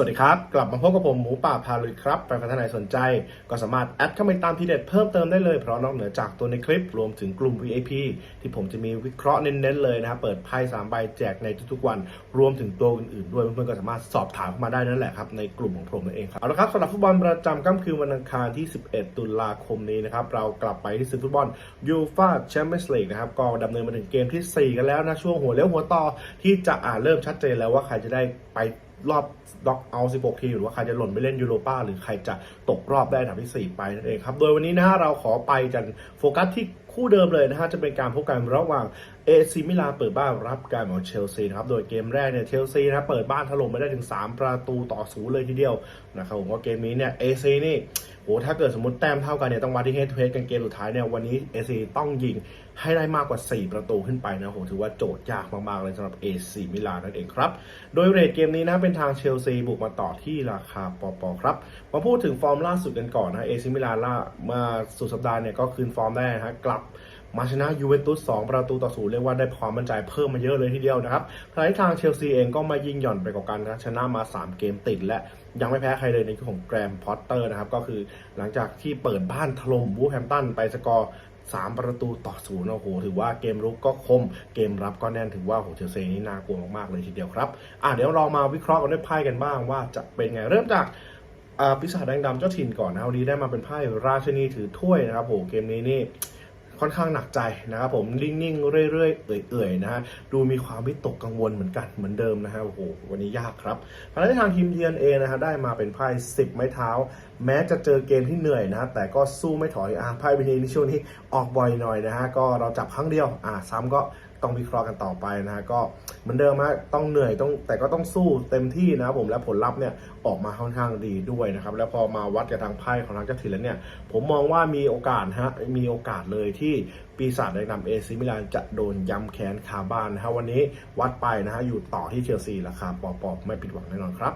วัสดีครับ กลับมาพบกับผมหมูป่าพาลุยครับแฟนๆท่านไหนสนใจ ก็สามารถแอดเข้าไปตามทีเด็ดเพิ่มเติมได้เลย เพราะนอกเหนือจากตัวในคลิปรวมถึงกลุ่ม VIP ที่ผมจะมีวิเคราะห์เน้นๆเลยนะครับเปิดไพ่สามใบแจกในทุกๆวัน รวมถึงตัวอื่นๆด้วยเพื่อนๆก็สามารถสอบถามเข้ามาได้นั่นแหละครับในกลุ่มของผมนั่นเองครับเอาละครับสำหรับฟุตบอลประจำค่ำคืนวันอังคารที่ 11 ตุลาคมนี้นะครับเรากลับไปที่ศึกฟุตบอลยูฟาแชมเปี้ยนส์ลีกนะครับก็ดำเนินมาถึงเกมทีสี่ 4 กันแล้วนะช่วงหัวเลี้ยวหัวต่อที่จะอ่าเริ่มชัดเจนแล้วว่าใครจะได้ไป รอบด็อกเอา16 ทีมหรือว่าใครจะหล่นไปเล่นยูโรป้าหรือใครจะตกรอบได้อันดับที่ 4 ไปนั่นเองครับ โดยวันนี้นะฮะเราขอไปกันโฟกัสที่ คู่เดิมเลยนะฮะจะเป็นการพบกันระหว่างเอซีมิลาเปิดบ้านรับการของเชลซีครับโดยเกมแรกเนี่ยเชลซีนะเปิดบ้านถล่มไปได้ถึง 3 ประตูต่อศูนย์เลยทีเดียวนะครับผมว่าเกมนี้เนี่ยเอซีนี่โหถ้าเกิดสมมติแต้มเท่ากันเนี่ยต้องวัดที่เฮดทูเฮดกันเกมสุดท้ายเนี่ยวันนี้เอซีต้องยิงให้ได้มากกว่า 4 ประตูขึ้นไปนะโหถือว่าโจทย์ยากมากๆเลยสำหรับเอซีมิลานนั่นเองครับโดยเรทเกมนี้นะเป็นทางเชลซีบุกมาต่อที่ราคาปอปอครับมาพูดถึงฟอร์มล่าสุดกันก่อนนะเอซิมิลานล่ามาสุดสัปดาห์เนี่ยก็คืนฟอร์มได้นะฮะกลับ มาชนะยูเวนตุส2ประตูต่อศูนย์เรียกว่าได้ความมั่นใจเพิ่มมาเยอะเลยทีเดียวนะครับขณะที่ทางเชลซีเองก็มายิงหย่อนไปกว่ากันนะชนะมา 3 เกมติดและยังไม่แพ้ใครเลยในของแกรมพอตเตอร์นะครับ ก็คือหลังจากที่เปิดบ้านถล่มบูแฮมตันไปสกอร์สามประตูต่อศูนย์โอ้โห ถือว่าเกมรุกก็คม เกมรับก็แน่น ถือว่าโหเชลซีนี่น่ากลัวมากๆเลยทีเดียวครับ อะเดี๋ยวเรามาวิเคราะห์กันด้วยไพ่กันบ้างว่าจะเป็นไง เริ่มจากอ่าปีศาจแดงดำเจ้าถิ่นก่อนนะวันนี้ได้มาเป็นไพ่ราชนีถือถ้วยนะครับโหเกมนี้นี่ ค่อนข้างหนักใจนะครับผมนิ่งๆเรื่อยๆเอื่อยๆนะฮะดูมีความวิตกกังวลเหมือนกันเหมือนเดิมนะฮะโอ้โหวันนี้ยากครับขณะที่ทางทีมเยือนเองนะฮะได้มาเป็นไพ่สิบไม้เท้า แม้จะเจอเกมที่เหนื่อยนะฮะแต่ก็สู้ไม่ถอยอะไพ่วินีในช่วงนี้ออกบ่อยหน่อยนะฮะก็เราจับครั้งเดียวอะซ้ำก็ต้องวิเคราะห์กันต่อไปนะฮะก็เหมือนเดิมฮะต้องเหนื่อยต้องแต่ก็ต้องสู้เต็มที่นะครับผมและผลลัพธ์เนี่ยออกมาค่อนข้างดีด้วยนะครับแล้วพอมาวัดกับทางไพ่ของทางเจ้าถิ่นแล้วเนี่ยผมมองว่ามีโอกาสฮะมีโอกาสเลยที่ปีศาจแดงดำเอซิมิลานจะโดนย้ำแค้นคาบ้านนะฮะวันนี้วัดไปนะฮะอยู่ต่อที่เชลซีราคาปอปอไม่ผิดหวังแน่นอนครับ